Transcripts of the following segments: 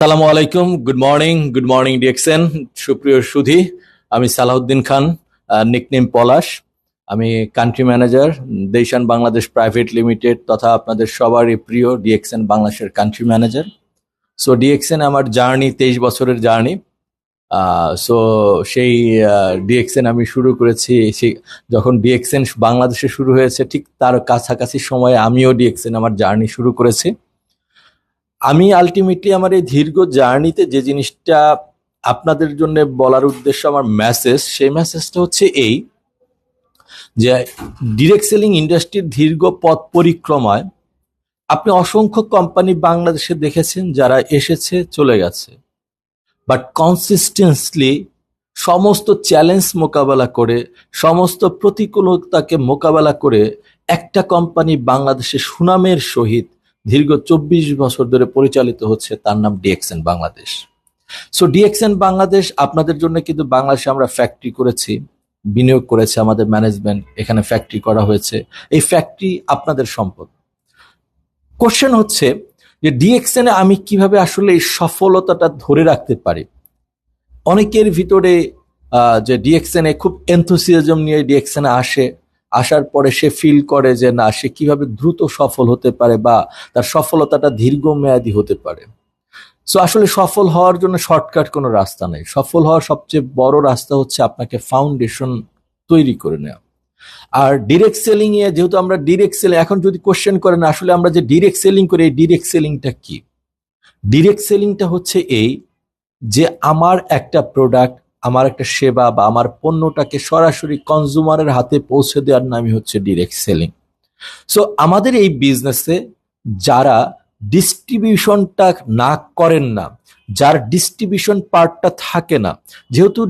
আসসালামু আলাইকুম good morning good morning DXN সুপ্রিয় সুধী, আমি সালাউদ্দিন খান নিকনেম পলাশ, আমি country manager দেশান Bangladesh private limited তথা আপনাদের সবারই প্রিয় ডিএক্সএন বাংলাদেশের কান্ট্রি ম্যানেজার সো ডিএক্সএন আমার জার্নি তেইশ বছরের জার্নি সো সেই ডিএক্সএন আমি শুরু করেছি, সেই, যখন ডিএক্সএন বাংলাদেশে শুরু হয়েছে, ঠিক তার কাছাকাছি সময়ে আমিও ডিএক্সএন আমার জার্নি শুরু করেছি। আমি আলটিমেটলি আমার এই দীর্ঘ জার্নিতে যে জিনিসটা আপনাদের জন্য বলার উদ্দেশ্য আমার মেসেজ সেই মেসেজটা হচ্ছে এই যে ডিরেক্ট সেলিং ইন্ডাস্ট্রির দীর্ঘ পথ পরিক্রমায় আপনি অসংখ্য কোম্পানি বাংলাদেশে দেখেছেন যারা এসেছে, চলে গেছে। বাট কনসিস্টেন্সলি সমস্ত চ্যালেঞ্জ মোকাবেলা করে, সমস্ত প্রতিকূলতাকে মোকাবেলা করে একটা কোম্পানি বাংলাদেশে সুনামের সহিত দীর্ঘ চব্বিশ বছর ধরে পরিচালিত হচ্ছে, তার নাম DXN Bangladesh. So DXN Bangladesh আপনাদের জন্য কিন্তু বাংলাদেশে আমরা ফ্যাক্টরি করেছি, বিনিয়োগ করেছে আমাদের ম্যানেজমেন্ট এখানে ফ্যাক্টরি করা হয়েছে। এই ফ্যাক্টরি আপনাদের সম্পদ। কোশ্চেন হচ্ছে যে ডিএক্সএনে আমি কীভাবে আসলে এই সফলতাটা ধরে রাখতে পারি? অনেকের ভিতরে যে ডিএক্সএনে খুব এনথুসিয়াজম নিয়ে ডিএক্সএনে আসে আসার পরে সে ফিল করে যে না, সে কীভাবে দ্রুত সফল হতে পারে বা তার সফলতাটা দীর্ঘমেয়াদী হতে পারে। সো আসলে সফল হওয়ার জন্য শর্টকাট কোনো রাস্তা নেই। সফল হওয়ার সবচেয়ে বড় রাস্তা হচ্ছে আপনাকে ফাউন্ডেশন তৈরি করে নেওয়া। আর ডিরেক্ট সেলিং এ, যেহেতু আমরা ডিরেক্ট সেলিং এখন যদি কোশ্চেন করেন, আসলে আমরা যে ডিরেক্ট সেলিং করি, এই ডিরেক্ট সেলিংটা কি? ডিরেক্ট সেলিংটা হচ্ছে এই যে আমার একটা প্রোডাক্ট আমার একটা সেবা বা আমার পণ্যটাকে সরাসরি কনজুমারের হাতে পৌঁছে দেওয়ার নামই হচ্ছে ডিরেক্ট সেলিং সো আমাদের এই বিজনেসে যারা ডিস্ট্রিবিউশনটা না করেন না, যার ডিস্ট্রিবিউশন পার্টটা থাকে না, যেহেতু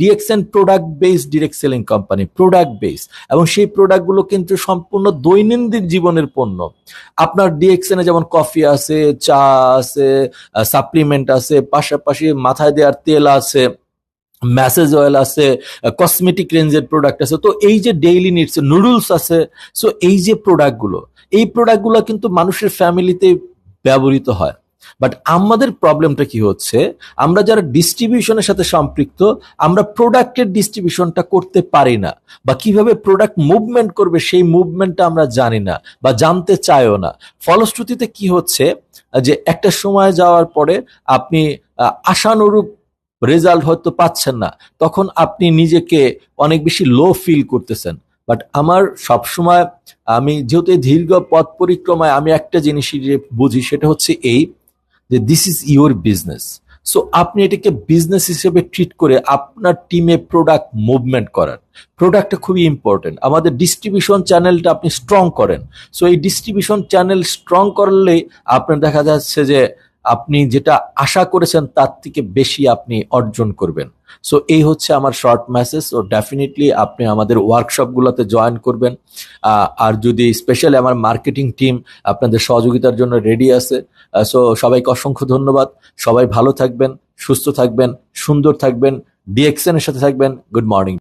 DXN product base direct selling company product base এবং সেই প্রোডাক্টগুলো কিন্তু সম্পূর্ণ দৈনন্দিন জীবনের পণ্য। আপনার ডিএক্সএনে যেমন কফি আছে, চা আছে সাপ্লিমেন্ট আছে, পাশাপাশি মাথায় দেওয়ার তেল আছে ম্যাসেজ অয়েল আছে কসমেটিক রেঞ্জের প্রোডাক্ট আছে, তো এই যে ডেইলি নিডস নুডলস আছে সো এই যে প্রোডাক্টগুলো এই প্রোডাক্টগুলো কিন্তু মানুষের ফ্যামিলিতে ব্যবহৃত হয়। বাট আমাদের প্রবলেমটা কি হচ্ছে? আমরা যারা ডিস্ট্রিবিউশনের সাথে সম্পৃক্ত, আমরা প্রোডাক্টের ডিস্ট্রিবিউশনটা করতে পারি না, বা কীভাবে প্রোডাক্ট মুভমেন্ট করবে সেই মুভমেন্টটা আমরা জানি না, বা জানতে চাইও না। ফলশ্রুতিতে কি হচ্ছে? যে একটা সময় যাওয়ার পরে আপনি আশানুরূপ রেজাল্ট হয়তো পাচ্ছেন না। তখন আপনি নিজেকে অনেক বেশি লো ফিল করতেছেন। বাট আমার সবসময় আমি যেহেতু এই দীর্ঘ পথ পরিক্রমায় আমি একটা জিনিসই বুঝি সেটা হচ্ছে এই যে this is your business so আপনি এটাকে বিজনেস হিসেবে ট্রিট করে আপনার টিমে প্রোডাক্ট মুভমেন্ট করার। প্রোডাক্টটা খুবই ইম্পর্টেন্ট আমাদের ডিস্ট্রিবিউশন চ্যানেলটা আপনি স্ট্রং করেন। সো এই ডিস্ট্রিবিউশন চ্যানেল স্ট্রং করলে আপনার দেখা যাচ্ছে যে আপনি যেটা আশা করেছেন, তার থেকে বেশি আপনি অর্জন করবেন। সো এই হচ্ছে আমার শর্ট মেসেজ ও ডেফিনেটলি আপনি আমাদের ওয়ার্কশপগুলোতে জয়েন করবেন। আর যদি স্পেশালি আমার মার্কেটিং টিম আপনাদের সহযোগিতার জন্য রেডি আছে সো সবাইকে অসংখ্য ধন্যবাদ। সবাই ভালো থাকবেন, সুস্থ থাকবেন, সুন্দর থাকবেন ডিএক্সএন এর সাথে থাকবেন। Good morning